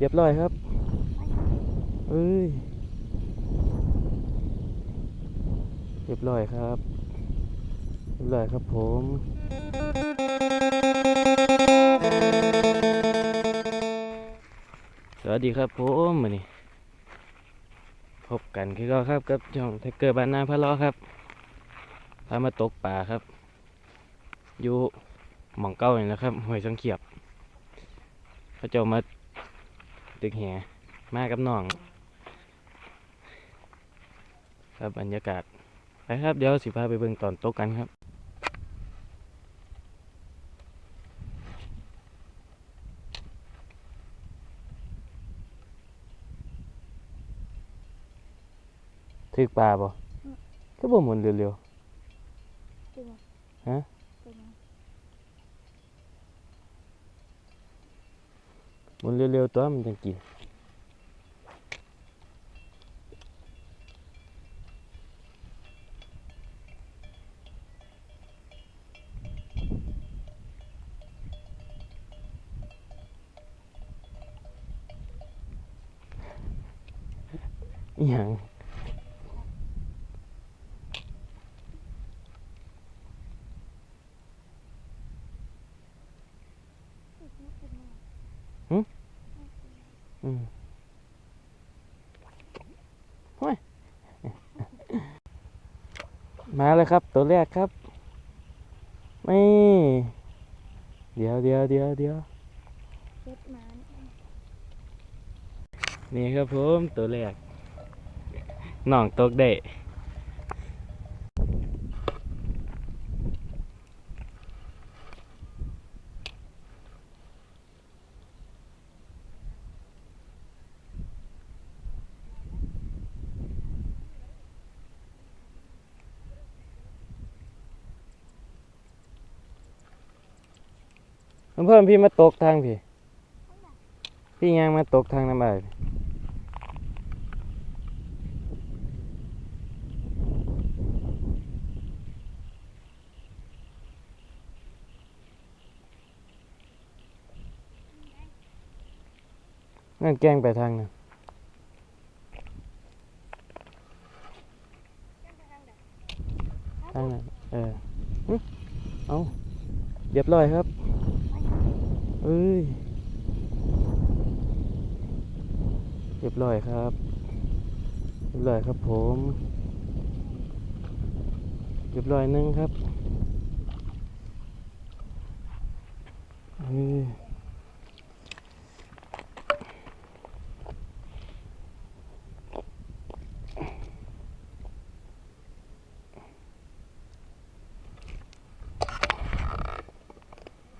เรียบร้อยครับเอ้ยเรียบร้อยครับ เรียบร้อยครับผมสวัสดีครับผมมานี่พบกันคือก็ครับกับช่องแท็กเกอร์บ้านนาพะลาะครับพามาตกป่าครับ อยู่หม่องเก้านี่แหละครับห้วยสังเขียบเขาเจ้ามา ตึกแหมากับน้อง ครับบรรยากาศไปครับ เดี๋ยวสิพาไปเบิ่งตอนตกกันครับถึกปลาบ่ก็บ่หมุนเร็วจริงเหรอฮะ จริงเหรอ ๆห มุนเร็วๆตัวมันจังกินอหย่างอืม โอ้ยมาเลยครับ ตัวแรกครับ ไม่ เดี๋ยวเดี๋ยวเดี๋ยวเดี๋ยวนี่ยนี่ครับผมตัวแรกน้องตกได้ เพื่อนพี่มาตกทางพี่ พี่ยังมาตกทางน้ำบายนั่นแกล้งไปทางนั้นทางนั้นเออ เอาเรียบร้อยครับ อ้ย เรียบร้อยครับ เรียบร้อยครับผม เรียบร้อยนึงครับเอ้ย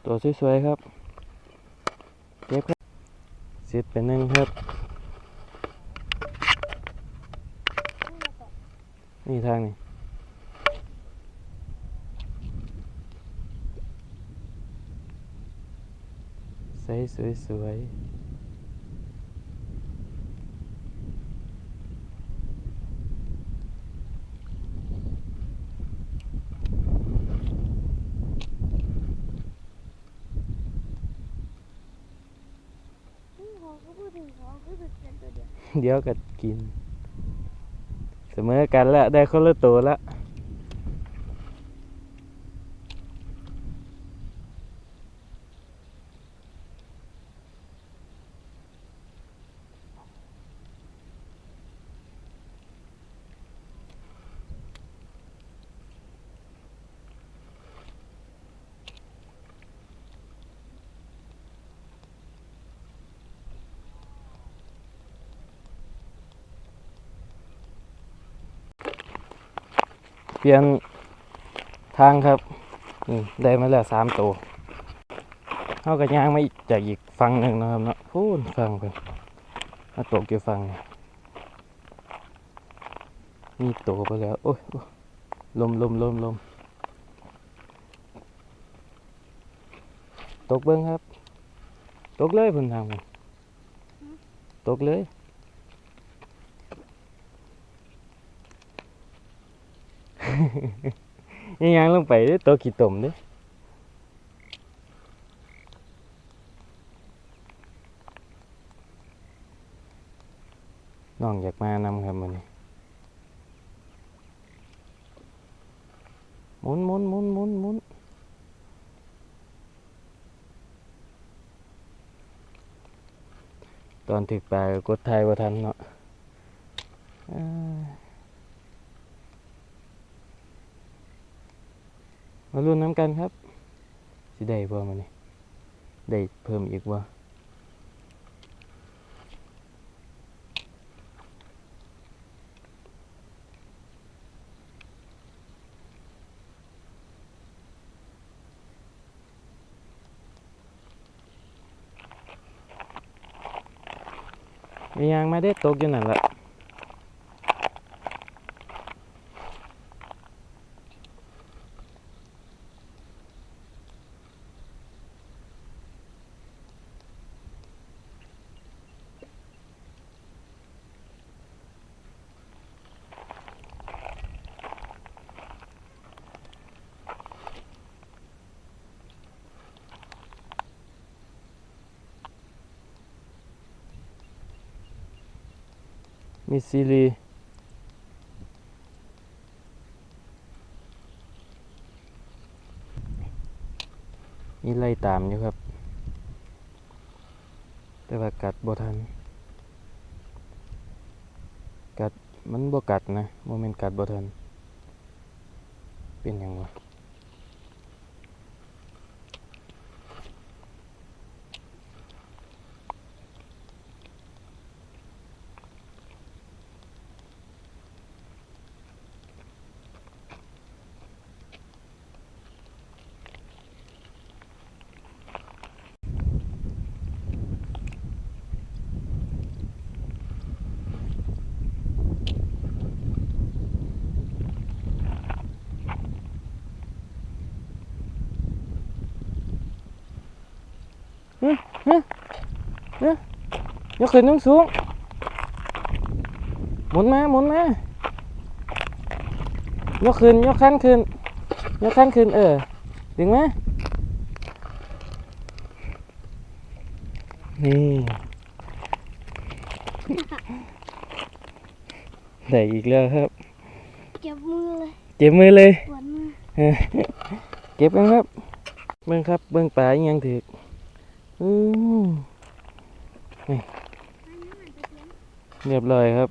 ตัวสวยๆครับ เก็บครับเสร็จไปหนึ่งครับนี่ทางนี่ใสวยสวยๆ อืมเขาก็พูดถึงเขาคือเป็นตัว เดี๋ยวก็กิน เสมอกันแล้วได้คนละตัวละ เปลี่ยนทางครับนี่ได้มาแล้วสามตัวเขากับย่างไมาอีกจากอีกฝั่งหนึ่งนะครับเนาะพูนฟังเพิ่นมาตกอยู่ฝั่งนี้มีตัวไปแล้ว โอ้ยลมลมลมลมตกเบิ้งครับ ตกเลยพิ่นทางตกเลย ยังยังลงไปเด้อตัวขี้ตมเด้อน้องอยากมานำครับมื้อนี้หมุนหมุนหมุนหมุนหมุนตอนถึกปลาก็กดไทยบ่ทันเนาะอ่า มาลุ้นน้ำกันครับสิได้บ่มื้อนี้ได้เพิ่มอีกบ่มียางมาได้ตกอยู่นั่นละ มีซีรีมีไล่ตามอยู่ครับ แต่ว่ากัดบ่ทัน กัดมันบ่กัดนะโมเมนต์กัดบ่ทัน เป็นยังไง วะยกขึ้นยกสูงหมุนมาหมุนมายกขึ้นยกขั้นขึ้นยกขั้นขึ้นเออดึงมานี่ได้อีกแล้วครับเจ็บมือเลยเจ็บมือเลยปวดมือเก็บกันครับเบิ่งครับเบิ่งปลาอีหยังถือก อือนี่เรียบร้อยครับ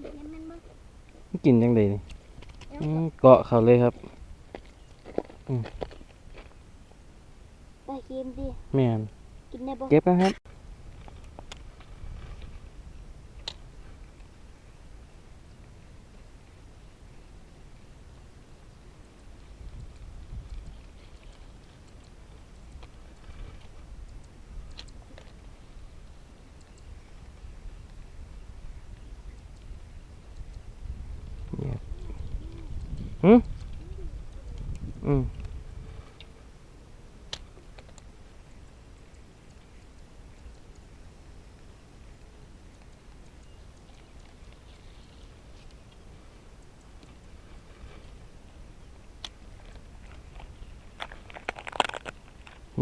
เห็นมันบ่กินจังไดนี่อืมเกาะเขาเลยครับปลาเค็มดิแม่นกินได้บ่เก็บกันครับ หืมอืม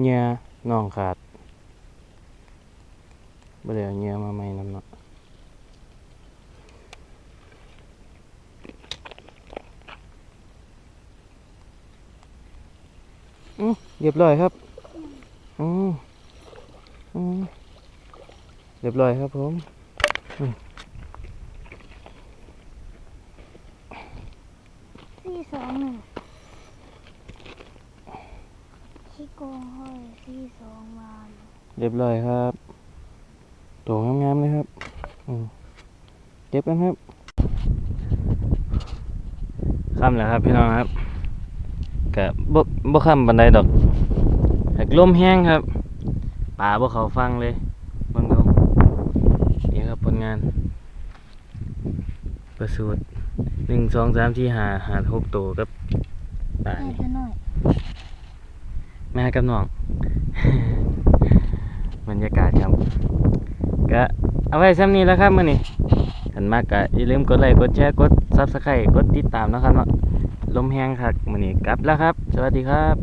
เหงื่อน้องขาดบ่ได้เอาเหงื่อมาใหม่นำเนาะอือ เรียบร้อยครับอืออือเรียบร้อยครับผมสี่สองหนึ่งชิโกห้อยสี่สองวานเรียบร้อยครับตัวงามๆเลยครับอืมเก็บกันครับค่ำแล้วครับพี่น้องครับกะบ่บ่ค่ำบันไดดอก หากลมแห้งครับป่าบ่เขาฟังเลยเบิ่งดูนี่ครับผลงาน ประสูตรหนึ่งสองสามสี่ห้าหาหกตัวกับป่าแค่นี่จะหน่อยแม่กับน้อง บรรยากาศครับ ก็เอาไว้ซ้ำนี้แล้วครับมื้อนี้ขันมากก็อย่าลืมกดไลค์กดแชร์กด Subscribe กดติดตามนะครับเนาะลมแห้งคักมื้อนี้กลับแล้วครับ สวัสดีครับ